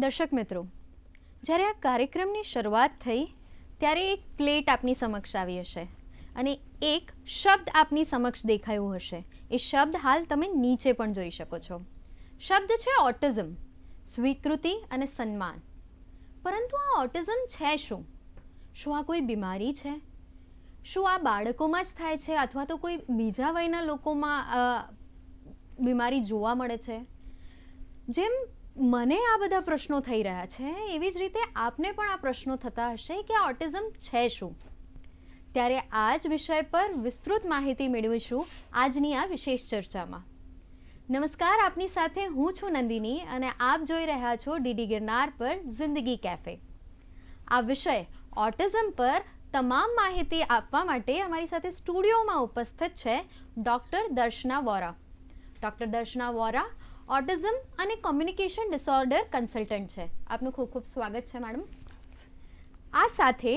દર્શક મિત્રો, જ્યારે આ કાર્યક્રમની શરૂઆત થઈ, ત્યારે એક પ્લેટ આપની સમક્ષ આવી હશે અને એક શબ્દ આપની સમક્ષ દેખાયું હશે. એ શબ્દ હાલ તમે નીચે પણ જોઈ શકો છો. શબ્દ છે ઓટિઝમ, સ્વીકૃતિ અને સન્માન. પરંતુ આ ઓટિઝમ છે શું? શું આ કોઈ બીમારી છે? શું આ બાળકોમાં જ થાય છે અથવા તો કોઈ બીજા વયના લોકોમાં બીમારી જોવા મળે છે? જેમ મને આ બધા પ્રશ્નો થઈ રહ્યા છે. એવી જ રીતે આપને પણ આ પ્રશ્નો થતા હશે કે ઓટિઝમ છે શું? ત્યારે આ જ વિષય પર વિસ્તૃત માહિતી મેળવીશું આજની આ વિશેષ ચર્ચામાં. નમસ્કાર, આપની સાથે હું છું નંદિની અને આપ જોઈ રહ્યા છો ડીડી ગિરનાર પર જિંદગી કેફે. આ વિષય ઓટિઝમ પર તમામ માહિતી આપવા માટે અમારી સાથે સ્ટુડિયોમાં ઉપસ્થિત છે doctor Darshana Vora. Doctor Darshana Vora autism અને કોમ્યુનિકેશન ડિસઓર્ડર કન્સલ્ટન્ટ છે. આપનું ખૂબ ખૂબ સ્વાગત છે મેડમ આ સાથે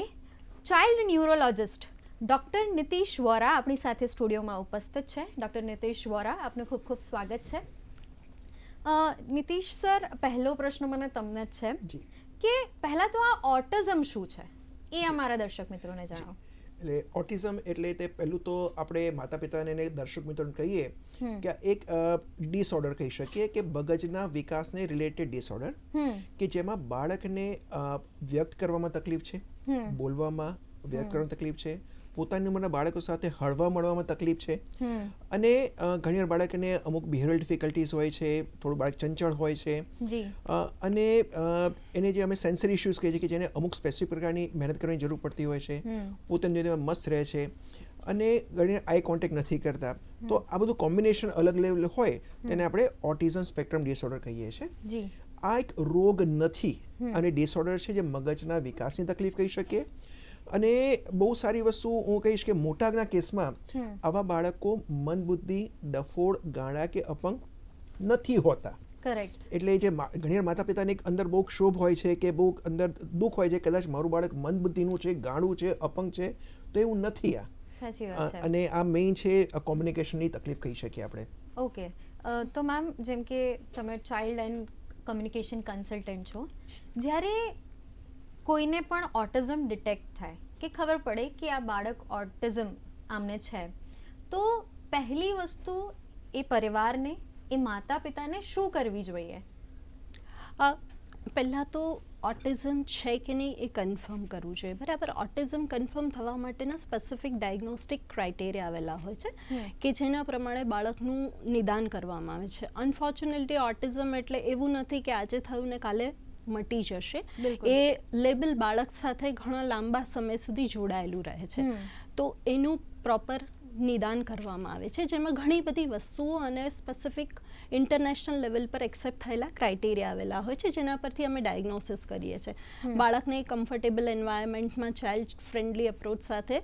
child neurologist doctor Nitish Vora આપણી સાથે સ્ટુડિયોમાં ઉપસ્થિત છે. ડૉક્ટર નીતિશ વોરા આપનું ખૂબ ખૂબ સ્વાગત છે. નીતિશ સર પહેલો પ્રશ્ન મને તમને જ છે કે પહેલાં તો આ ઓટિઝમ શું છે? એ અમારા દર્શક મિત્રોને જણાવો. એટલે ઓટિઝમ એટલે તે પહેલું તો આપણે માતા પિતાને એને દર્શક મિત્રોને કહીએ કે એક ડિસઓર્ડર કહી શકીએ કે મગજના વિકાસને રિલેટેડ ડિસઓર્ડર કે જેમાં બાળકને વ્યક્ત કરવામાં તકલીફ છે બોલવામાં વ્યક્ત કરવામાં તકલીફ છે પોતાની ઉંમરના બાળકો સાથે હળવા મળવામાં તકલીફ છે. અને ઘણીવાર બાળકને અમુક બિહેવિયરલ ડિફિકલ્ટીઝ હોય છે થોડું બાળક ચંચળ હોય છે. અને એને જે અમે સેન્સરી ઇશ્યુઝ કહીએ છીએ કે જેને અમુક સ્પેસિફિક પ્રકારની મહેનત કરવાની જરૂર પડતી હોય છે. પોતાની રીતે મસ્ત રહે છે. અને ઘણી આઈ કોન્ટેક્ટ નથી કરતા. તો આ બધું કોમ્બિનેશન અલગ લેવલ હોય તેને આપણે ઓટિઝમ સ્પેક્ટ્રમ ડિસઓર્ડર કહીએ છીએ. આ એક રોગ નથી અને ડિસઓર્ડર છે જે મગજના વિકાસની તકલીફ કહી શકીએ. અને બહુ સારી વસ્તુ હું કહીશ કે મોટાભાગના કેસમાં આવા બાળકો મંદબુદ્ધિ ડફોડ ગાળા કે અપંગ નથી હોતા. કરેક્ટ એટલે જે ઘણીવાર માતા પિતાને એક અંદર બહુ ક્ષોભ હોય છે કે બહુ અંદર દુઃખ હોય છે કદાચ મારું બાળક મંદબુદ્ધિનું છે ગાળું છે અપંગ છે તો એવું નથી આ. અને આ મેઇન છે કોમ્યુનિકેશનની તકલીફ કહી શકીએ આપણે. ઓકે તો મેમ જેમ કે તમે ચાઇલ્ડ એન્ડ કમ્યુનિકેશન કન્સલ્ટન્ટ છો જ્યારે કોઈને પણ ઓટિઝમ ડિટેક્ટ થાય કે ખબર પડે કે આ બાળક ઓટિઝમ આમને છે. તો પહેલી વસ્તુ એ પરિવારને એ માતા પિતાને શું કરવી જોઈએ? પહેલાં તો ઓટિઝમ છે કે નહીં એ કન્ફર્મ કરવું જોઈએ. બરાબર? ઓટિઝમ કન્ફર્મ થવા માટેના સ્પેસિફિક ડાયગ્નોસ્ટિક ક્રાઇટેરિયા આવેલા હોય છે કે જેના પ્રમાણે બાળકનું નિદાન કરવામાં આવે છે. અનફોર્ચ્યુનેટલી ઓટિઝમ એટલે એવું નથી કે આજે થયું ને કાલે મટી જશે. એ લેબલ બાળક સાથે ઘણા લાંબા સમય સુધી જોડાયેલું રહે છે. તો એનું પ્રોપર નિદાન કરવામાં આવે છે જેમાં ઘણી બધી વસ્તુઓ અને સ્પેસિફિક ઇન્ટરનેશનલ લેવલ પર એક્સેપ્ટ થયેલા ક્રાઇટેરિયા આવેલા હોય છે જેના પરથી અમે ડાયગ્નોસિસ કરીએ છીએ. બાળકને કમ્ફર્ટેબલ એન્વાયરમેન્ટમાં ચાઇલ્ડ ફ્રેન્ડલી અપ્રોચ સાથે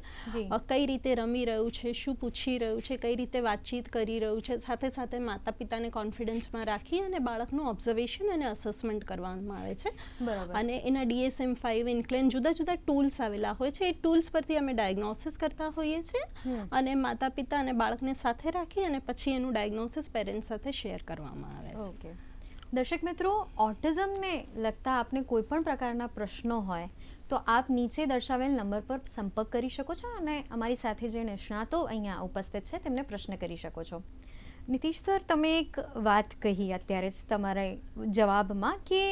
કઈ રીતે રમી રહ્યું છે શું પૂછી રહ્યું છે કઈ રીતે વાતચીત કરી રહ્યું છે સાથે સાથે માતા પિતાને કોન્ફિડન્સમાં રાખી અને બાળકનું ઓબ્ઝર્વેશન અને અસેસમેન્ટ કરવામાં આવે છે. બરાબર. અને એના ડીએસએમ ફાઇવ ઇન્ક્લેન જુદા જુદા ટૂલ્સ આવેલા હોય છે એ ટૂલ્સ પરથી અમે ડાયગ્નોસિસ કરતા હોઈએ છીએ અને માતા પિતા અને બાળકને સાથે રાખી અને પછી એનું ડાયગ્નોસિસ પેરેન્ટ્સ સાથે શેર કરવામાં આવે છે. ઓકે દર્શક મિત્રો ઓટિઝમને લગતા આપને કોઈ પણ પ્રકારના પ્રશ્નો હોય તો આપ નીચે દર્શાવેલ નંબર પર સંપર્ક કરી શકો છો અને અમારી સાથે જે નિષ્ણાતો અહીંયા ઉપસ્થિત છે તેમને પ્રશ્ન કરી શકો છો. નીતિશ સર તમે એક વાત કહી અત્યારે જ તમારા જવાબમાં કે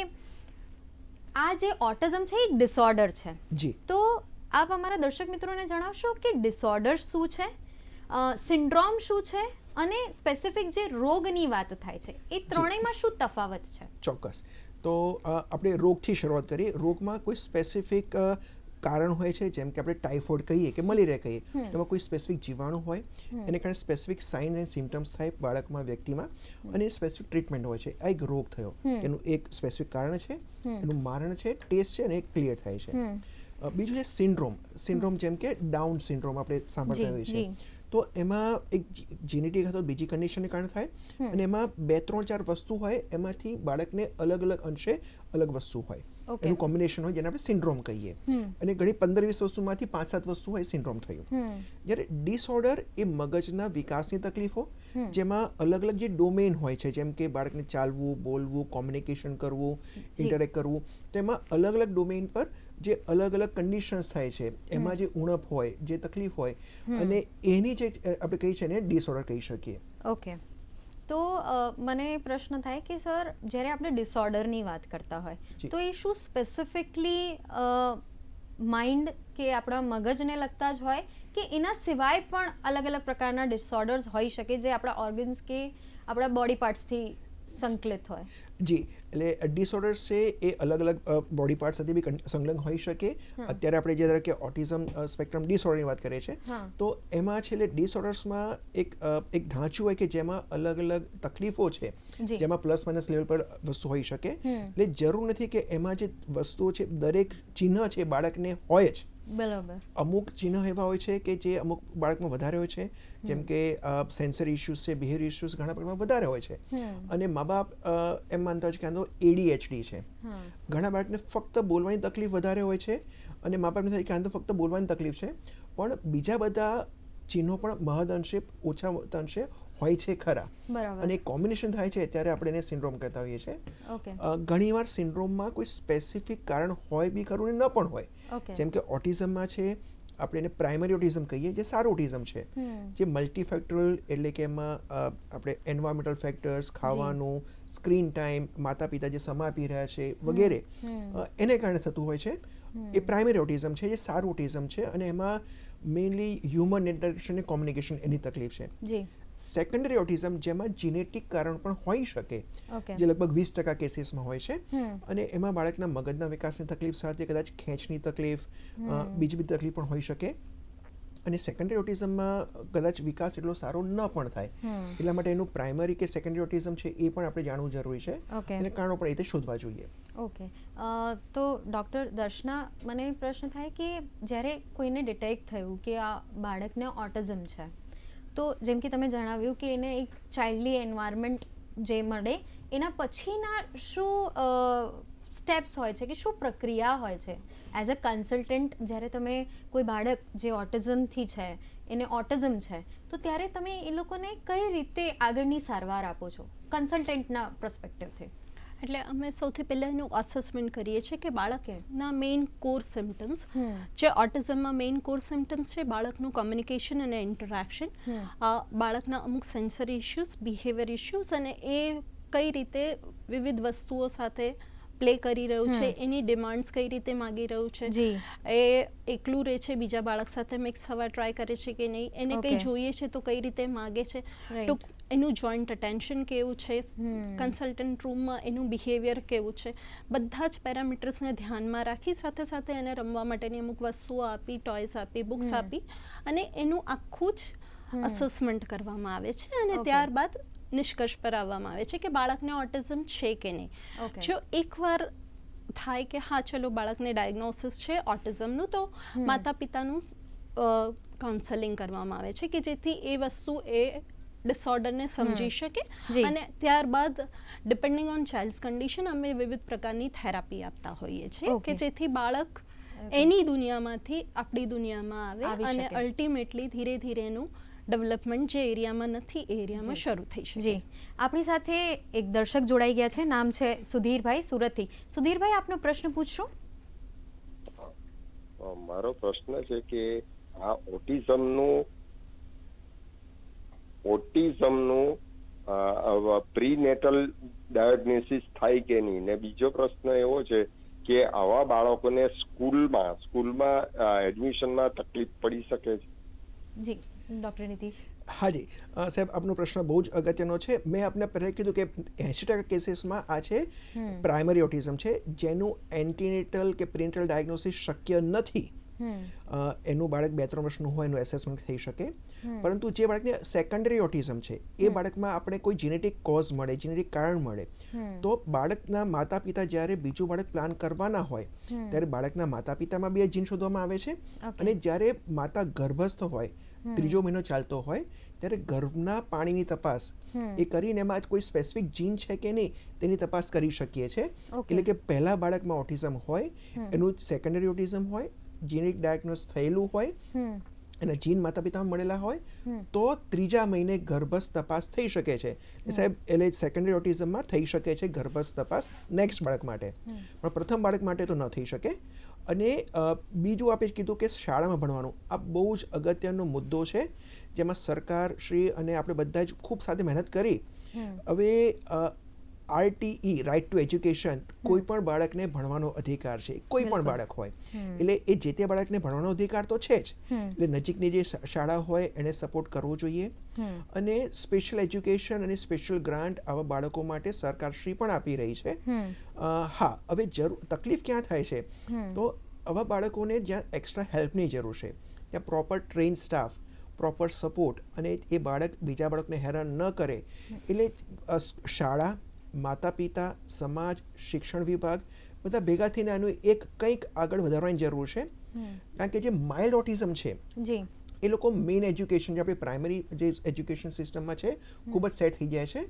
આ જે ઓટિઝમ છે એ એક ડિસઓર્ડર છે. જી. તો આપ અમારા દર્શક મિત્રોને જણાવશો કે ડિસઓર્ડર શું છે? સિન્ડ્રોમ શું છે અને સ્પેસિફિક જે રોગની વાત થાય છે એ ત્રણેયમાં શું તફાવત છે? ચોક્કસ. તો આપણે રોગથી શરૂઆત કરીએ. રોગમાં કોઈ સ્પેસિફિક કારણ હોય છે જેમ કે આપણે ટાઇફોઇડ કહીએ કે મલેરિયા કહીએ. તેમાં કોઈ સ્પેસિફિક જીવાણુ હોય એને કારણે સ્પેસિફિક સાઇન એન્ડ સિમ્ટમ્સ થાય બાળકમાં વ્યક્તિમાં અને સ્પેસિફિક ટ્રીટમેન્ટ હોય છે. આ એક રોગ થયો. એનું એક સ્પેસિફિક કારણ છે એનું મારણ છે ટેસ્ટ છે અને એ ક્લિયર થાય છે. બીજું છે સિન્ડ્રોમ. સિન્ડ્રોમ જેમ કે ડાઉન સિન્ડ્રોમ આપણે સાંભળતા હોઈએ છીએ. તો એમાં એક જેનેટિક અથવા બીજી કન્ડિશનને કારણે થાય અને એમાં બે ત્રણ ચાર વસ્તુ હોય એમાંથી બાળકને અલગ અલગ અંશે અલગ વસ્તુ હોય. એનું કોમ્બિનેશન હોય જેને આપણે સિન્ડ્રોમ કહીએ. અને ઘણી પંદર વીસ વસ્તુમાંથી પાંચ સાત વસ્તુ હોય સિન્ડ્રોમ થયું. જ્યારે ડિસઓર્ડર એ મગજના વિકાસની તકલીફો જેમાં અલગ અલગ જે ડોમેન હોય છે જેમ કે બાળકને ચાલવું બોલવું કોમ્યુનિકેશન કરવું ઇન્ટરેક્ટ કરવું તો એમાં અલગ અલગ ડોમેન પર જે અલગ અલગ કન્ડિશન્સ થાય છે એમાં જે ઉણપ હોય જે તકલીફ હોય અને એની જે આપણે કહી છે એને ડિસઓર્ડર કહી શકીએ. ઓકે. તો મને પ્રશ્ન થાય કે સર જ્યારે આપણે ડિસઓર્ડરની વાત કરતા હોય તો એ શું સ્પેસિફિકલી માઇન્ડ કે આપણા મગજને લગતા જ હોય કે એના સિવાય પણ અલગ અલગ પ્રકારના ડિસઓર્ડર્સ હોઈ શકે જે આપણા ઓર્ગન્સ કે આપણા બોડી પાર્ટ્સથી સંકલિત હોય. જી એટલે ડિસઓર્ડર્સ છે એ અલગ અલગ બોડી પાર્ટ સાથે બી સંલગ્ન હોઈ શકે. અત્યારે આપણે જે ધારો કે ઓટિઝમ સ્પેક્ટ્રમ ડિસઓર્ડરની વાત કરીએ છીએ તો એમાં છે એટલે ડિસઓર્ડર્સમાં એક એક ઢાંચું હોય કે જેમાં અલગ અલગ તકલીફો છે જેમાં પ્લસ માઇનસ લેવલ પર વસ્તુ હોઈ શકે. એટલે જરૂર નથી કે એમાં જે વસ્તુઓ છે દરેક ચિહ્ન છે બાળકને હોય જ. બરાબર. અમુક ચિહ્ન એવા હોય છે કે જે અમુક બાળકમાં વધારે હોય છે જેમ કે સેન્સર ઇશ્યુઝ છે બિહેવિયર ઇશ્યુઝ ઘણા પ્રમાણમાં વધારે હોય છે. અને મા બાપ એમ માનતા હોય છે કે આનો એડીએચડી છે. ઘણા બાળકને ફક્ત બોલવાની તકલીફ વધારે હોય છે અને મા બાપને થાય કે આને તો ફક્ત બોલવાની તકલીફ છે. પણ બીજા બધા ચિહ્નો પણ મહદઅંશે ઓછા અંશે હોય છે ખરા. અને કોમ્બિનેશન થાય છે ત્યારે આપણે એને સિન્ડ્રોમ કહેતા હોઈએ છીએ. ઘણીવાર સિન્ડ્રોમમાં કોઈ સ્પેસિફિક કારણ હોય બી ખરું ને ન પણ હોય. જેમ કે ઓટિઝમમાં છે આપણે એને પ્રાઇમરી ઓટિઝમ કહીએ જે સારું ઓટિઝમ છે. જે મલ્ટીફેક્ટરલ એટલે કે એમાં આપણે એન્વાયરમેન્ટલ ફેક્ટર્સ ખાવાનું સ્ક્રીન ટાઈમ માતા પિતા જે સમય આપી રહ્યા છે વગેરે. એને કારણે થતું હોય છે. એ પ્રાઇમરી ઓટિઝમ છે જે સારું ઓટિઝમ છે અને એમાં મેઇનલી હ્યુમન ઇન્ટરેક્શન અને કોમ્યુનિકેશન એની તકલીફ છે. સેકન્ડરી ઓટિઝમ જેમાં જીનેટિક કારણ પણ હોઈ શકે. જે લગભગ વીસ ટકા કેસીસમાં હોય છે. અને એમાં બાળકના મગજના વિકાસની તકલીફ સાથે કદાચ ખેંચની તકલીફ બીજી બીજી બધી તકલીફ પણ હોઈ શકે. અને સેકન્ડરી ઓટિઝમમાં કદાચ વિકાસ એટલો સારો ન પણ થાય. એટલા માટે એનું પ્રાઇમરી કે સેકન્ડરી ઓટિઝમ છે એ પણ આપણે જાણવું જરૂરી છે. અને કારણો પણ એ રીતે શોધવા જોઈએ. ઓકે તો ડૉક્ટર દર્શના મને પ્રશ્ન થાય કે જ્યારે કોઈને ડિટેક્ટ થયું કે આ બાળકને ઓટિઝમ છે તો જેમ કે તમે જણાવ્યું કે એને એક ચાઇલ્ડલી એન્વાયરમેન્ટ જે મળે, એના પછીના શું સ્ટેપ્સ હોય છે કે શું પ્રક્રિયા હોય છે? એઝ અ કન્સલ્ટન્ટ જ્યારે તમે કોઈ બાળક જે ઓટિઝમથી છે, એને ઓટિઝમ છે, તો ત્યારે તમે એ લોકોને કઈ રીતે આગળની સારવાર આપો છો? કન્સલ્ટન્ટના પર્સપેક્ટિવથી એટલે અમે સૌથી પહેલાં એનું અસેસમેન્ટ કરીએ છીએ કે બાળકના મેઇન કોર સિમ્ટમ્સ જે ઓટિઝમમાં મેઇન કોર સિમ્ટમ્સ છે બાળકનું કમ્યુનિકેશન અને ઇન્ટરેક્શન બાળકના અમુક સેન્સરી ઇશ્યુઝ બિહેવિયર ઇશ્યુઝ અને એ કઈ રીતે વિવિધ વસ્તુઓ સાથે પ્લે કરી રહ્યું છે એની ડિમાન્ડ્સ કઈ રીતે માગી રહ્યું છે એ એકલું રહે છે બીજા બાળક સાથે મિક્સ થવા ટ્રાય કરે છે કે નહીં એને કંઈ જોઈએ છે તો કઈ રીતે માગે છે. ટૂંક એનું જોઈન્ટ અટેન્શન કેવું છે કન્સલ્ટન્ટ રૂમમાં એનું બિહેવિયર કેવું છે બધા જ પેરામીટર્સને ધ્યાનમાં રાખી સાથે સાથે એને રમવા માટેની અમુક વસ્તુઓ આપી ટોયસ આપી બુક્સ આપી અને એનું આખું જ અસેસમેન્ટ કરવામાં આવે છે અને ત્યારબાદ નિષ્કર્ષ પર આવવામાં આવે છે કે બાળકને ઓટિઝમ છે કે નહીં. જો એકવાર થાય કે હા ચલો બાળકને ડાયગ્નોસિસ છે ઓટિઝમનું તો માતા પિતાનું કાઉન્સેલિંગ કરવામાં આવે છે કે જેથી એ વસ્તુ એ ડિસઓર્ડરને સમજી શકે અને ત્યારબાદ ડિપેન્ડિંગ ઓન ચાઇલ્ડ્સ કન્ડિશન અમે વિવિધ પ્રકારની થેરાપી આપતા હોઈએ છીએ કે જેથી બાળક એની દુનિયામાંથી આપણી દુનિયામાં આવે અને અલ્ટિમેટલી ધીરે ધીરે એનું ડેવલપમેન્ટ જે એરિયામાં નથી એ એરિયામાં શરૂ થઈ શકે. જી. આપણી સાથે એક દર્શક જોડાઈ ગયા છે. નામ છે સુધીરભાઈ સુરતથી સુધીરભાઈ આપનો પ્રશ્ન પૂછશો? મારો પ્રશ્ન છે કે આ ઓટિઝમનું ઓટિઝમનું પ્રીનેટલ ડાયગ્નોસિસ થાય કે નહીં? ને બીજો પ્રશ્ન એવો છે કે આવા બાળકોને સ્કૂલમાં સ્કૂલમાં એડમિશનમાં તકલીફ પડી શકે છે? જી. ડૉક્ટર નીતિશ હાજી સાહેબ આપનો પ્રશ્ન બહુ જ અગત્યનો છે. મેં આપને પહેલાં કીધું કે એંશી ટકા કેસીસમાં આ છે પ્રાઇમરી ઓટિઝમ છે જેનું એન્ટીનેટલ કે પ્રિન્ટલ ડાયગ્નોસિસ શક્ય નથી. એનું બાળક બે ત્રણ વર્ષનું હોય એનું એસેસમેન્ટ થઈ શકે. પરંતુ જે બાળકને સેકન્ડરી ઓટિઝમ છે એ બાળકમાં આપણે કોઈ જેનેટિક કોઝ મળે જેનેટિક કારણ મળે તો બાળકના માતા પિતા જ્યારે બીજું બાળક પ્લાન કરવાના હોય ત્યારે બાળકના માતા પિતામાં બે જીન શોધવામાં આવે છે. અને જ્યારે માતા ગર્ભસ્થ હોય ત્રીજો મહિનો ચાલતો હોય ત્યારે ગર્ભના પાણીની તપાસ એ કરીને એમાં કોઈ સ્પેસિફિક જીન છે કે નહીં તેની તપાસ કરી શકીએ છીએ એટલે કે પહેલા બાળકમાં ઓટિઝમ હોય એનું સેકન્ડરી ઓટિઝમ હોય જેનેટિક ડાયગ્નોસ થયેલું હોય અને જીન માતા પિતામાં મળેલા હોય તો ત્રીજા મહિને ગર્ભસ્થ તપાસ થઈ શકે છે. સાહેબ એટલે સેકન્ડરી ઓટિઝમમાં થઈ શકે છે ગર્ભસ્થ તપાસ નેક્સ્ટ બાળક માટે. પણ પ્રથમ બાળક માટે તો ન થઈ શકે. અને બીજું આપે કીધું કે શાળામાં ભણવાનું. આ બહુ જ અગત્યનો મુદ્દો છે જેમાં સરકાર શ્રી અને આપણે બધા જ ખૂબ સાથે મહેનત કરી. હવે આરટીઈ રાઇટ ટુ એજ્યુકેશન કોઈ પણ બાળકને ભણવાનો અધિકાર છે. કોઈ પણ બાળક હોય. એટલે એ જે તે બાળકને ભણવાનો અધિકાર તો છે જ. એટલે નજીકની જે શાળા હોય એને સપોર્ટ કરવો જોઈએ. અને સ્પેશિયલ એજ્યુકેશન અને સ્પેશિયલ ગ્રાન્ટ આવા બાળકો માટે સરકાર શ્રી પણ આપી રહી છે. હા હવે જરૂર તકલીફ ક્યાં થાય છે? તો આવા બાળકોને જ્યાં એક્સ્ટ્રા હેલ્પની જરૂર છે ત્યાં proper train staff proper support અને એ બાળક બીજા બાળકને હેરાન ન કરે. એટલે શાળા માતા પિતા સમાજ શિક્ષણ વિભાગ બધા ભેગા થઈને આનું એક કંઈક આગળ વધારવાની જરૂર છે. કારણ કે જે માઇલ્ડ ઓટિઝમ છે એ લોકો મેઇન એજ્યુકેશન જે આપણી પ્રાઇમરી જે એજ્યુકેશન સિસ્ટમમાં છે ખૂબ જ સેટ થઈ જાય છે.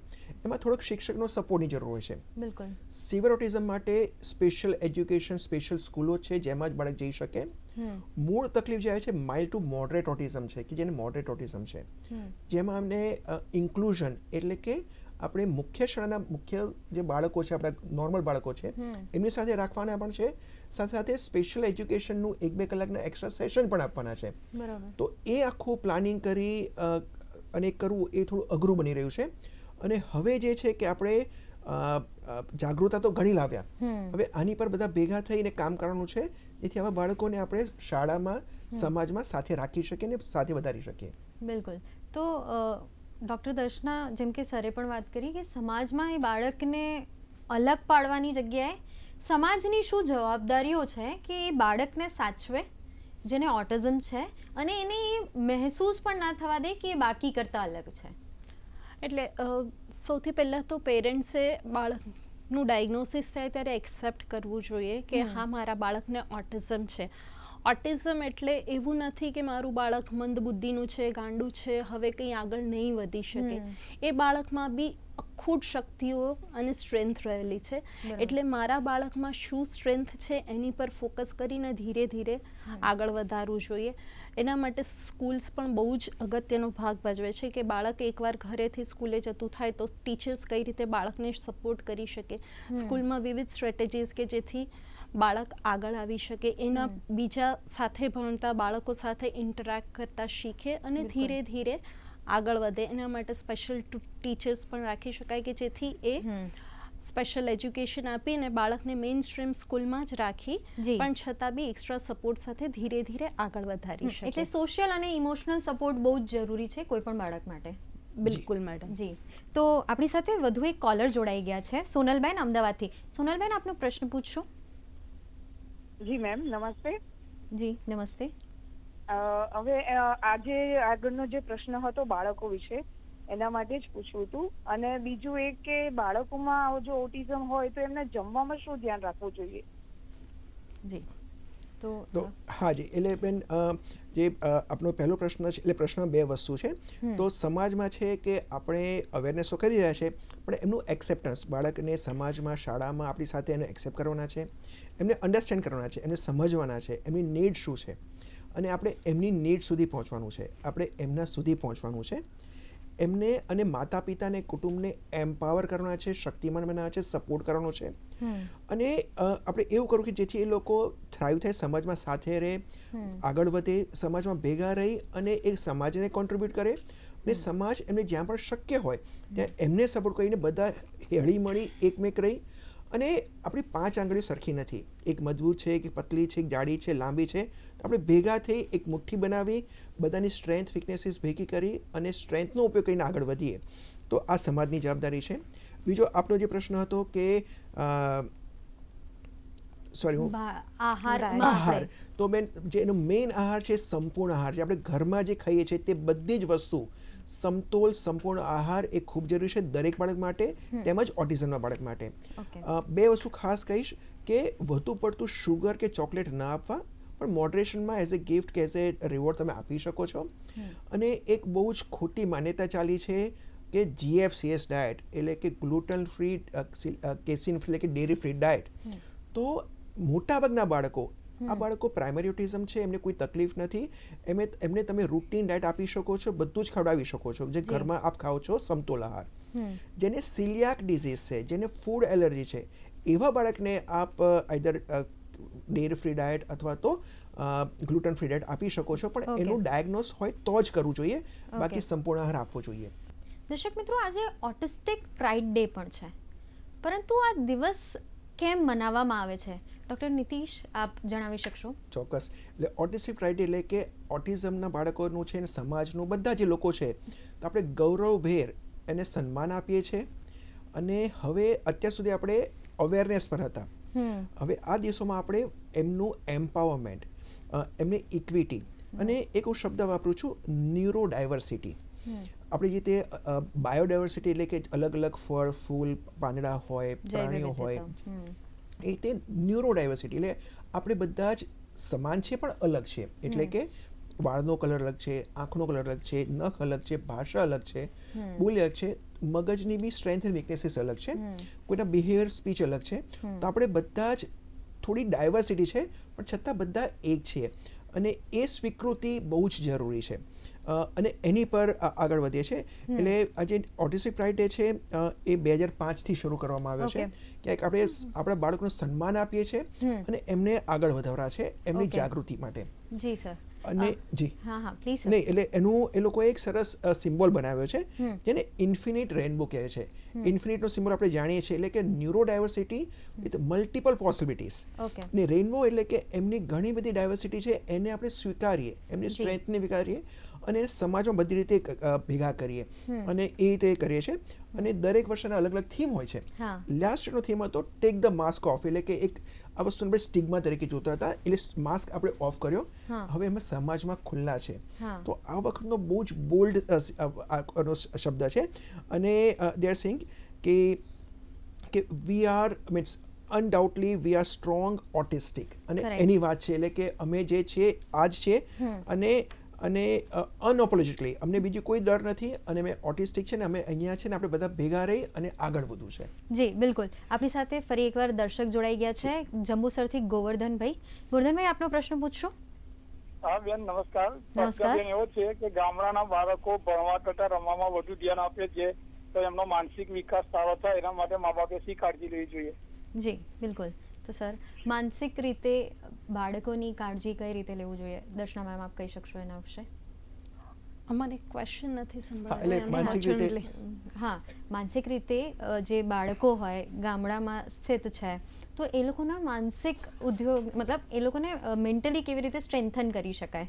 એમાં થોડોક શિક્ષકનો સપોર્ટની જરૂર હોય છે. બિલકુલ. સિવિયર ઓટિઝમ માટે સ્પેશિયલ એજ્યુકેશન સ્પેશિયલ સ્કૂલો છે જેમાં જ બાળક જઈ શકે. મૂળ તકલીફ જે આવે છે માઇલ્ડ ટુ મોડરેટ ઓટિઝમ છે કે જેને મોડરેટ ઓટિઝમ છે. જેમાં અમને ઇન્ક્લુઝન એટલે કે આપણે મુખ્ય શાળાના મુખ્ય જે બાળકો છે આપણા નોર્મલ બાળકો છે એમની સાથે રાખવાના પણ છે. સાથે સાથે સ્પેશિયલ એજ્યુકેશનનું એક બે કલાકના એક્સ્ટ્રા સેશન પણ આપવાના છે. તો એ આખું પ્લાનિંગ કરી અને કરવું એ થોડું અઘરું બની રહ્યું છે. અને હવે જે છે કે આપણે જાગૃતતા તો ઘણી લાવ્યા. હવે આની પર બધા ભેગા થઈને કામ કરવાનું છે જેથી આવા બાળકોને આપણે શાળામાં સમાજમાં સાથે રાખી શકીએ ને સાથે વધારી શકીએ. બિલકુલ. તો ડૉક્ટર દર્શના જેમ કે સરે પણ વાત કરી કે સમાજમાં એ બાળકને અલગ પાડવાની જગ્યાએ સમાજની શું જવાબદારીઓ છે કે એ બાળકને સાચવે જેને ઓટિઝમ છે અને એને એ મહેસૂસ પણ ના થવા દે કે એ બાકી કરતાં અલગ છે? એટલે સૌથી પહેલાં તો પેરેન્ટ્સે બાળકનું ડાયગ્નોસિસ થાય ત્યારે એક્સેપ્ટ કરવું જોઈએ કે હા મારા બાળકને ઓટિઝમ છે. ઓટિઝમ એટલે એવું નથી કે મારું બાળક મંદ બુદ્ધિનું છે ગાંડું છે હવે કંઈ આગળ નહીં વધી શકે. એ બાળકમાં બી અખૂટ શક્તિઓ અને સ્ટ્રેન્થ રહેલી છે. એટલે મારા બાળકમાં શું સ્ટ્રેન્થ છે એની પર ફોકસ કરીને ધીરે ધીરે આગળ વધારવું જોઈએ. એના માટે સ્કૂલ્સ પણ બહુ જ અગત્યનો ભાગ ભજવે છે કે બાળક એકવાર ઘરેથી સ્કૂલે જતું થાય તો ટીચર્સ કઈ રીતે બાળકને સપોર્ટ કરી શકે. સ્કૂલમાં વિવિધ સ્ટ્રેટેજીસ કે જેથી બાળક આગળ આવી શકે એના બીજા સાથે ભણતા બાળકો સાથે ઇન્ટરેક્ટ કરતા શીખે અને ધીરે ધીરે આગળ વધે. એના માટે સ્પેશિયલ ટીચર્સ પણ રાખી શકાય કે જેથી એ સ્પેશિયલ એજ્યુકેશન આપીને બાળકને મેઇન સ્ટ્રીમ સ્કૂલમાં જ રાખી પણ છતાં બી એક્સ્ટ્રા સપોર્ટ સાથે ધીરે ધીરે આગળ વધારી શકે. એટલે સોશિયલ અને ઇમોશનલ સપોર્ટ બહુ જ જરૂરી છે કોઈ પણ બાળક માટે. બિલકુલ મેડમ જી. તો આપણી સાથે વધુ એક કોલર જોડાઈ ગયા છે સોનલબેન અમદાવાદથી. સોનલબેન આપનો પ્રશ્ન પૂછશો. જી મેમ નમસ્તે. જી નમસ્તે. અ, હવે આજે આગળનો જે પ્રશ્ન હતો બાળકો વિશે એના માટે જ પૂછવું હતું. અને બીજું એક કે બાળકોમાં જો ઓટિઝમ હોય તો એમને જમવામાં શું ધ્યાન રાખવું જોઈએ? જી. તો તો હા. જી એટલે બેન જે આપણો પહેલો પ્રશ્ન છે એટલે પ્રશ્ન બે વસ્તુ છે. તો સમાજમાં છે કે આપણે અવેરનેસો કરી રહ્યા છે પણ એમનું એક્સેપ્ટન્સ બાળકને સમાજમાં શાળામાં આપણી સાથે એને એક્સેપ્ટ કરવાના છે એમને અન્ડરસ્ટેન્ડ કરવાના છે એમને સમજવાના છે એમની નીડ શું છે. અને આપણે એમની નીડ સુધી પહોંચવાનું છે આપણે એમના સુધી પહોંચવાનું છે. એમને અને માતા પિતાને કુટુંબને એમ્પાવર કરવાના છે શક્તિમાન બનાવવા છે સપોર્ટ કરવાનો છે. અને આપણે એવું કરવું કે જેથી એ લોકો થ્રાઈવ થાય સમાજમાં સાથે રહે આગળ વધે સમાજમાં ભેગા રહી અને એ સમાજને કોન્ટ્રીબ્યુટ કરે. અને સમાજ એમને જ્યાં પણ શક્ય હોય ત્યાં એમને સપોર્ટ કરીને બધા હળી મળી એકમેક રહી. અને આપણી પાંચ આંગળીઓ સરખી નથી. એક મજબૂત છે, એક પતલી છે, એક જાડી છે, લાંબી છે. તો આપણે ભેગા થઈ એક મુઠ્ઠી બનાવી, બધાની સ્ટ્રેન્થ વીકનેસીસ ભેગી કરી અને સ્ટ્રેન્થનો ઉપયોગ કરીને આગળ વધીએ. તો આ સમાજની જવાબદારી છે. બીજો આપણો જે પ્રશ્ન હતો કે સોરી હું આહાર આહાર. તો બેન જે એનો મેઇન આહાર છે સંપૂર્ણ આહાર જે આપણે ઘરમાં જે ખાઈએ છીએ તે બધી જ વસ્તુ સમતોલ સંપૂર્ણ આહાર એ ખૂબ જરૂરી છે દરેક બાળક માટે તેમજ ઓટિઝમના બાળક માટે. બે વસ્તુ ખાસ કહીશ કે વધુ પડતું શુગર કે ચોકલેટ ના આપવા પણ મોડરેશનમાં એઝ એ ગિફ્ટ કે એઝ એ રિવોર્ડ તમે આપી શકો છો. અને એક બહુ જ ખોટી માન્યતા ચાલી છે કે જીએફસીએસ ડાયટ એટલે કે ગ્લુટન ફ્રી કેસિન ફ્રી એટલે કે ડેરી ફ્રી ડાયટ તો મોટાભાગના બાળકો આ બાળકો પ્રાઇમરી ઓટિઝમ છે એમને કોઈ તકલીફ નથી. એમ એમને તમે રૂટીન ડાયટ આપી શકો છો બધું જ ખવડાવી શકો છો. જે ઘરમાં આપ ખાઓ છો સમતોલ આહાર. જેને સિલિયાક ડિઝીઝ છે જેને ફૂડ એલર્જી છે એવા બાળકને આપ આઈધર ડેર ફ્રી ડાયટ અથવા તો ગ્લુટન ફ્રી ડાયટ આપી શકો છો. પણ એનું ડાયગ્નોસ હોય તો જ કરવું જોઈએ. બાકી સંપૂર્ણ આહાર આપવો જોઈએ. દર્શક મિત્રો આજે ઓટિસ્ટિક પ્રાઇડ ડે પણ છે. પરંતુ આ દિવસ કેમ મનાવવામાં આવે છે? ડૉક્ટર નીતિશ આપ જણાવી શકશો? ચોક્કસ. એટલે ઓટિસ્ટિક રાઇટ એટલે કે ઓટિઝમના બાળકોનું છે અને સમાજનું બધા જે લોકો છે તો આપણે ગૌરવભેર એને સન્માન આપીએ છીએ. અને હવે અત્યાર સુધી આપણે અવેરનેસ પર હતા. હવે આ દિવસોમાં આપણે એમનું એમ્પાવરમેન્ટ એમની ઇક્વિટી અને એક હું શબ્દ વાપરું છું ન્યુરો ડાયવર્સિટી આપણી જે તે બાયોડાયવર્સિટી એટલે કે અલગ અલગ ફળ ફૂલ પાંદડા હોય પ્રાણીઓ હોય. એ તે ન્યુરોડાયવર્સિટી એટલે આપણે બધા જ સમાન છે પણ અલગ છે. એટલે કે વાળનો કલર અલગ છે આંખનો કલર અલગ છે નખ અલગ છે ભાષા અલગ છે બોલી અલગ છે મગજની બી સ્ટ્રેન્થ એન્ડ વીકનેસીસ અલગ છે. કોઈના બિહેવિયર સ્પીચ અલગ છે. તો આપણે બધા જ થોડી ડાયવર્સિટી છે પણ છતાં બધા એક છીએ અને એ સ્વીકૃતિ બહુ જ જરૂરી છે. અને એની પર આગળ વધીએ છીએ. એટલે આજે ઓટિસ્ટિક પ્રાઇડ ડે છે એ બે હજાર પાંચથી શરૂ કરવામાં આવ્યો છે. ક્યાંક આપણે આપણા બાળકોને સન્માન આપીએ છીએ અને એમને આગળ વધારવા છે એમની જાગૃતિ માટે. જી સર. અને જી. હા હા પ્લીઝ નહીં એટલે એનું એ લોકોએ એક સરસ સિમ્બોલ બનાવ્યો છે જેને ઇન્ફિનિટ રેનબો કહે છે. ઇન્ફિનિટનો સિમ્બોલ આપણે જાણીએ છીએ એટલે કે neuro diversity with multiple possibilities ને રેનબો એટલે કે એમની ઘણી બધી ડાયવર્સિટી છે એને આપણે સ્વીકારીએ એમની સ્ટ્રેન્થને સ્વીકારીએ અને સમાજમાં બધી રીતે ભેગા કરીએ. અને એ રીતે કરીએ છીએ. અને દરેક વર્ષના અલગ અલગ થીમ હોય છે. લાસ્ટ યરનો થીમ હતો ટેક ધ માસ્ક ઓફ એટલે કે એક આ વસ્તુને આપણે સ્ટિગ્મા તરીકે જોતા હતા એટલે માસ્ક આપણે ઓફ કર્યો. હવે અમે સમાજમાં ખુલ્લા છે. તો આ વખતનો બહુ જ બોલ્ડ શબ્દ છે. અને દે આર સિંગ કે કે we are means undoubtedly we are strong autistic અને એની વાત છે એટલે કે અમે જે છે આજ છે. અને અને અનઓપોલોજિકલી અમને બીજી કોઈ ડર નથી અને અમે ઓટિસ્ટિક છે ને અમે અહીંયા છે ને આપણે બધા ભેગા રહી અને આગળ વધવું છે. જી બિલકુલ. આપણી સાથે ફરી એકવાર દર્શક જોડાઈ ગયા છે જંબુસરથી ગોવર્ધનભાઈ. ગોવર્ધનભાઈ આપનો પ્રશ્ન પૂછશો? હા બેન નમસ્કાર. નમસ્કાર. બેન એવો છે કે ગામડાના બાળકો ભણવા કરતા રમવામાં વધુ ધ્યાન આપે છે તો એમનો માનસિક વિકાસ સારો થાય એના માટે મા બાપે શી કાળજી લેવી જોઈએ? જી બિલકુલ. તો સર માનસિક રીતે બાળકોની કાળજી કઈ રીતે લેવું જોઈએ? દર્શના મેમ આપ કહી શકશો એના વિશે? અમારે ક્વેશ્ચન નથી સંભળાયો માનસિક રીતે- unfortunately. હા માનસિક રીતે જે બાળકો હોય ગામડામાં સ્થિત છે તો એ લોકોના માનસિક ઉદ્યોગ મતલબ એ લોકોને મેન્ટલી કેવી રીતે સ્ટ્રેન્થન કરી શકાય?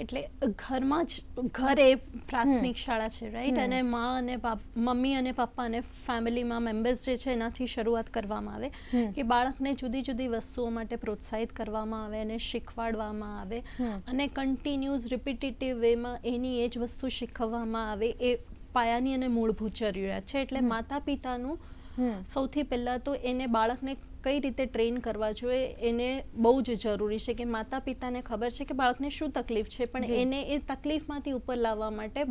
એટલે ઘરમાં જ ઘર એ પ્રાથમિક શાળા છે રાઈટ અને મા અને મમ્મી અને પપ્પા અને ફેમિલીમાં મેમ્બર્સ જે છે એનાથી શરૂઆત કરવામાં આવે કે બાળકને જુદી જુદી વસ્તુઓ માટે પ્રોત્સાહિત કરવામાં આવે અને શીખવાડવામાં આવે અને કન્ટિન્યુઅસ રિપીટેટિવ વેમાં એની એ જ વસ્તુ શીખવવામાં આવે એ પાયાની અને મૂળભૂત જરૂરિયાત છે. એટલે માતા પિતાનું સૌથી પહેલાં તો એને બાળકને કઈ રીતે ટ્રેન કરવા જોઈએ એને બહુ જ જરૂરી છે કે માતા પિતાને ખબર છે કે બાળકને શું તકલીફ છે પણ એને એ તકલીફમાંથી ઉપર લાવવા માટે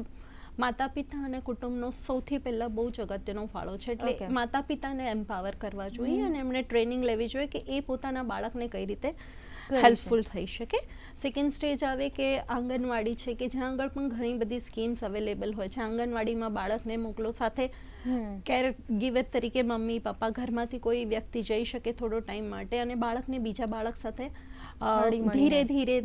માતા પિતા અને કુટુંબનો સૌથી પહેલાં બહુ જ અગત્યનો ફાળો છે. એટલે માતા પિતાને એમ્પાવર કરવા જોઈએ અને એમણે ટ્રેનિંગ લેવી જોઈએ કે એ પોતાના બાળકને કઈ રીતે હેલ્પફુલ થઈ શકે. સેકન્ડ સ્ટેજ આવે કે આંગણવાડી છે કે જ્યાં આગળ પણ ઘણી બધી સ્કીમ્સ અવેલેબલ હોય. છે આંગણવાડીમાં બાળકને મોકલો સાથે કેર ગીવર તરીકે મમ્મી પપ્પા ઘરમાંથી કોઈ વ્યક્તિ જઈ શકે થોડો ટાઈમ માટે અને બાળકને બીજા બાળક સાથે ધીરે ધીરે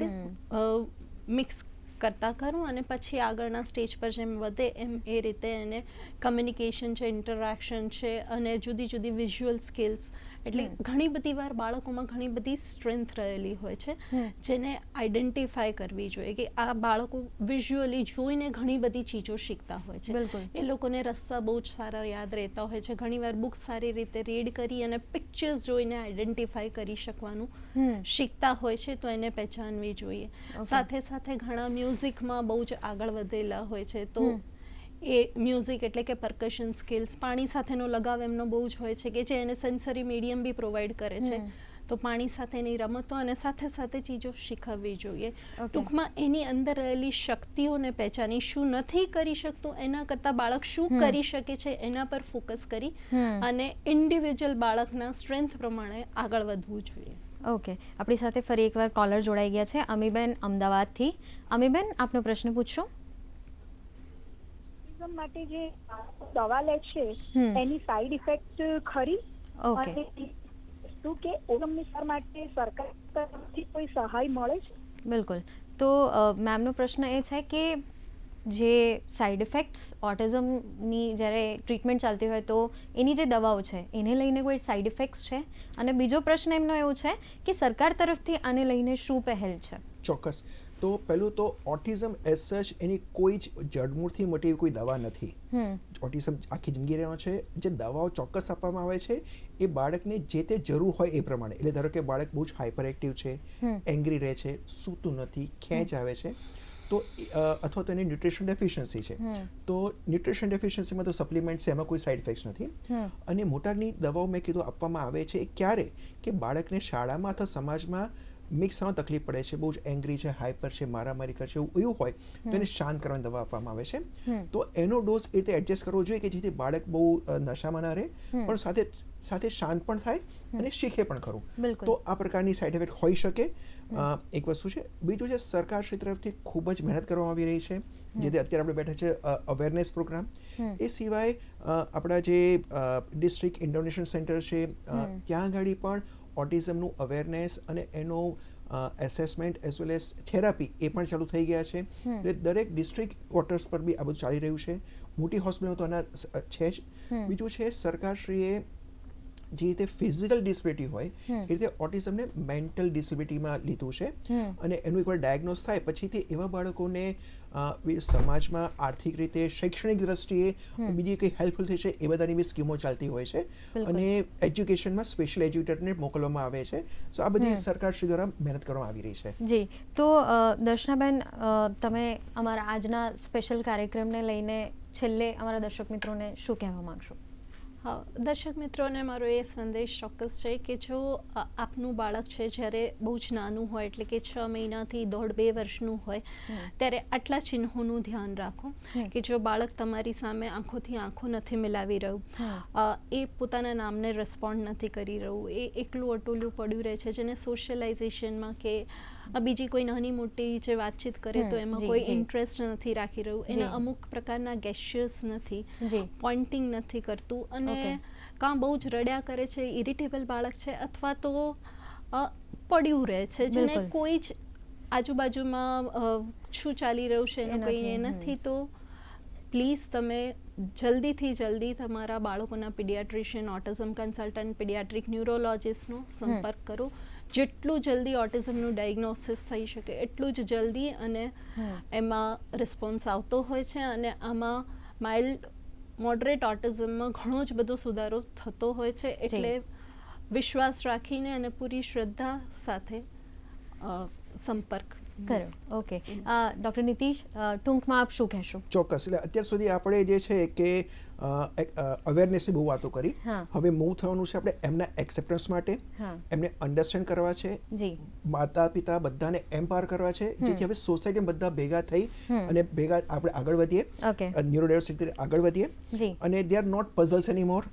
મિક્સ કરતાં કરું અને પછી આગળના સ્ટેજ પર જેમ વધે એમ એ રીતે એને કમ્યુનિકેશન છે ઇન્ટરેક્શન છે અને જુદી જુદી વિઝ્યુઅલ સ્કિલ્સ એટલે ઘણી બધી વાર બાળકોમાં ઘણી બધી સ્ટ્રેન્થ રહેલી હોય છે જેને આઈડેન્ટિફાય કરવી જોઈએ કે આ બાળકો વિઝ્યુઅલી જોઈને ઘણી બધી ચીજો શીખતા હોય છે. એ લોકોને રસ્તા બહુ જ સારા યાદ રહેતા હોય છે. ઘણીવાર બુક સારી રીતે રીડ કરી અને પિક્ચર્સ જોઈને આઈડેન્ટિફાય કરી શકવાનું શીખતા હોય છે તો એને પહેચાનવી જોઈએ. સાથે સાથે ઘણા મ્યુઝિકમાં બહુ જ આગળ વધેલા હોય છે તો એ મ્યુઝિક એટલે કે પરકશન સ્કિલ્સ પાણી સાથેનો લગાવ એમનો બહુ જ હોય છે કે જે એને સેન્સરી મીડિયમ બી પ્રોવાઈડ કરે છે. તો પાણી સાથેની રમતો અને સાથે સાથે ચીજો શીખવવી જોઈએ. ટૂંકમાં એની અંદર રહેલી શક્તિઓને પહેચાની શું નથી કરી શકતું એના કરતાં બાળક શું કરી શકે છે એના પર ફોકસ કરી અને ઇન્ડિવિજ્યુઅલ બાળકના સ્ટ્રેન્થ પ્રમાણે આગળ વધવું જોઈએ. ઓકે. આપણી સાથે ફરી એકવાર કોલર જોડાઈ ગયા છે. અમીબેન અમદાવાદથી. અમીબેન આપનો પ્રશ્ન પૂછશો માટે જે દવા લે છે એની સાઈડ ઇફેક્ટ ખરી? ઓકે. શું કે ઓટિઝમની માટે સરકાર તરફથી કોઈ સહાય મળે છે? બિલકુલ. તો મેમનો પ્રશ્ન એ છે કે જે સાઈડ ઇફેક્ટ્સ ઓટિઝમની જ્યારે ટ્રીટમેન્ટ ચાલતી હોય તો એની જે દવાઓ છે એને લઈને કોઈ સાઈડ ઇફેક્ટ્સ છે? અને બીજો પ્રશ્ન એમનો એવો છે કે સરકાર તરફથી આને લઈને શું પહેલ છે? ચોક્કસ. તો પહેલું તો ઓટિઝમ એઝ સચ એની કોઈ જ જડમૂળથી મટી કોઈ દવા નથી. ઓટિઝમ આખી જિંદગી રહેવાનો છે. જે દવાઓ ચોક્કસ આપવામાં આવે છે એ બાળકને જે તે જરૂર હોય એ પ્રમાણે. એટલે ધારો કે બાળક બહુ જ હાઇપર એક્ટિવ છે. એંગ્રી રહે છે સૂતું નથી ખેંચ આવે છે તો અથવા તો એની ન્યુટ્રિશન ડેફિશિયન્સી છે. તો ન્યુટ્રિશન ડેફિશિયન્સીમાં તો સપ્લિમેન્ટ છે એમાં કોઈ સાઇડ ઇફેક્ટ્સ નથી. અને મોટાની દવાઓ મેં કીધું આપવામાં આવે છે એ ક્યારે? કે બાળકને શાળામાં અથવા સમાજમાં મિક્સ થવામાં તકલીફ પડે છે બહુ જ એંગ્રી છે હાઈપર છે મારામારી કરશે એવું એવું હોય તો એને શાંત કરવાની દવા આપવામાં આવે છે. તો એનો ડોઝ એ રીતે એડજસ્ટ કરવો જોઈએ કે જેથી બાળક બહુ નશામાં ના રહે પણ સાથે સાથે શાંત પણ થાય અને શીખે પણ ખરું. તો આ પ્રકારની સાઇડ ઇફેક્ટ હોઈ શકે. એક વસ્તુ છે. બીજું છે સરકાર શ્રી તરફથી ખૂબ જ મહેનત કરવામાં આવી રહી છે જેથી અત્યારે આપણે બેઠા છે અવેરનેસ પ્રોગ્રામ એ સિવાય આપણા જે ડિસ્ટ્રિક્ટ ઇન્ડોનેશન સેન્ટર છે ત્યાં આગળ પણ ઓટિઝમનું અવેરનેસ અને એનો assessment as well as therapy એ પણ ચાલુ થઈ ગયા છે. એટલે દરેક ડિસ્ટ્રિક્ટ ક્વાર્ટર્સ પર બી આ બધું ચાલી રહ્યું છે. મોટી હોસ્પિટલ તો આના છે જ. બીજું છે સરકારશ્રીએ જે રીતે ફિઝિકલ ડિસેબિલિટી હોય એ રીતે ઓટિઝમને મેન્ટલ ડિસેબિલિટીમાં લીધું છે. અને એનું એકવાર ડાયગ્નોસ થાય પછી તે એવા બાળકોને સમાજમાં આર્થિક રીતે શૈક્ષણિક દ્રષ્ટિએ બીજી કંઈ હેલ્પફુલ થઈ છે એ બધાની બી સ્કીમો ચાલતી હોય છે. અને એજ્યુકેશનમાં સ્પેશિયલ એજ્યુકેટરને મોકલવામાં આવે છે. સો આ બધી સરકાર સરકારશ્રી દ્વારા મહેનત કરવામાં આવી રહી છે. જી. તો દર્શનાબેન તમે અમારા આજના સ્પેશિયલ કાર્યક્રમને લઈને છેલ્લે અમારા દર્શક મિત્રોને શું કહેવા માંગશો? દર્શક મિત્રોને મારો એ સંદેશ ચોક્કસ છે કે જો આપનું બાળક છે જ્યારે બહુ જ નાનું હોય એટલે કે છ મહિનાથી દોઢ બે વર્ષનું હોય ત્યારે આટલા ચિહ્નોનું ધ્યાન રાખો કે જો બાળક તમારી સામે આંખોથી આંખો નથી મિલાવી રહ્યું એ પોતાના નામને રિસ્પોન્ડ નથી કરી રહ્યું એ એકલું અટોલું પડ્યું રહે છે જેને સોશિયલાઇઝેશનમાં કે બીજી કોઈ નાની મોટી જે વાતચીત કરે તો એમાં કોઈ ઇન્ટરેસ્ટ નથી રાખી રહ્યું. એના અમુક પ્રકારના ગેસ્ચર્સ નથી પોઇન્ટિંગ નથી કરતું. અને. કાં બહુ જ રડ્યા કરે છે ઇરિટેબલ બાળક છે અથવા તો પડ્યું રહે છે જેને કોઈ જ આજુબાજુમાં શું ચાલી રહ્યું છે એનું કંઈ નથી તો પ્લીઝ તમે જલ્દીથી જલ્દી તમારા બાળકોના પીડિયાટ્રિશિયન ઓટિઝમ કન્સલ્ટન્ટ પીડિયાટ્રિક ન્યુરોલોજિસ્ટનો સંપર્ક કરો. જેટલું જલ્દી ઓટિઝમનું ડાયગ્નોસિસ થઈ શકે એટલું જ જલ્દી અને એમાં રિસ્પોન્સ આવતો હોય છે અને આમાં માઇલ્ડ મોડરેટ ઓટિઝમમાં ઘણો જ બધો સુધારો થતો હોય છે એટલે વિશ્વાસ રાખીને અને પૂરી શ્રદ્ધા સાથે સંપર્ક કરો ઓકે ડૉક્ટર નીતિશ ટૂંકમાં આપ શું કહેશો? ચોક્કસ. એટલે અત્યાર સુધી આપણે જે છે કે અવેરનેસની બહુ વાતો કરી. હવે મૂવ થવાનું છે આપણે એમના એક્સેપ્ટન્સ માટે. એમને અન્ડરસ્ટેન્ડ કરવા છે. જી. માતા પિતા બધાને એમ્પાવર કરવા છે. જેથી હવે સોસાયટી બધા ભેગા થઈ અને ભેગા આપણે આગળ વધીએ. ઓકે ન્યુરોડાયવર્સિટી આગળ વધીએ. અને they are not puzzles any more.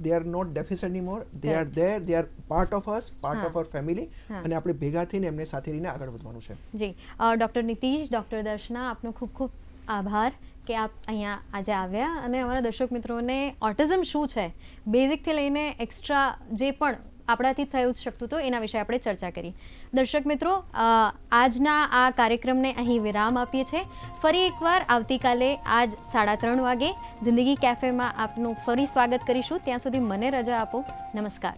They are not deficit any more they are. There they are part of us part of our family અને આપણે ભેગા થઈને એમને સાથે રહીને આગળ વધવાનું છે. જી. ડૉક્ટર નીતિશ, ડૉક્ટર દર્શના, આપનો ખૂબ ખૂબ આભાર કે આપ અહીંયા આજે આવ્યા અને અમારા દર્શક મિત્રોને ઓટિઝમ શું છે? બેઝિકથી લઈને એક્સ્ટ્રા જે પણ આપણાથી થયું શકતું હતું, એના વિશે આપણે ચર્ચા કરી. દર્શક મિત્રો આજના આ કાર્યક્રમને અહીં વિરામ આપીએ છીએ. ફરી એકવાર આવતીકાલે આજ સાડા ત્રણ વાગે જિંદગી કેફેમાં આપનું ફરી સ્વાગત કરીશું. ત્યાં સુધી મને રજા આપો. નમસ્કાર.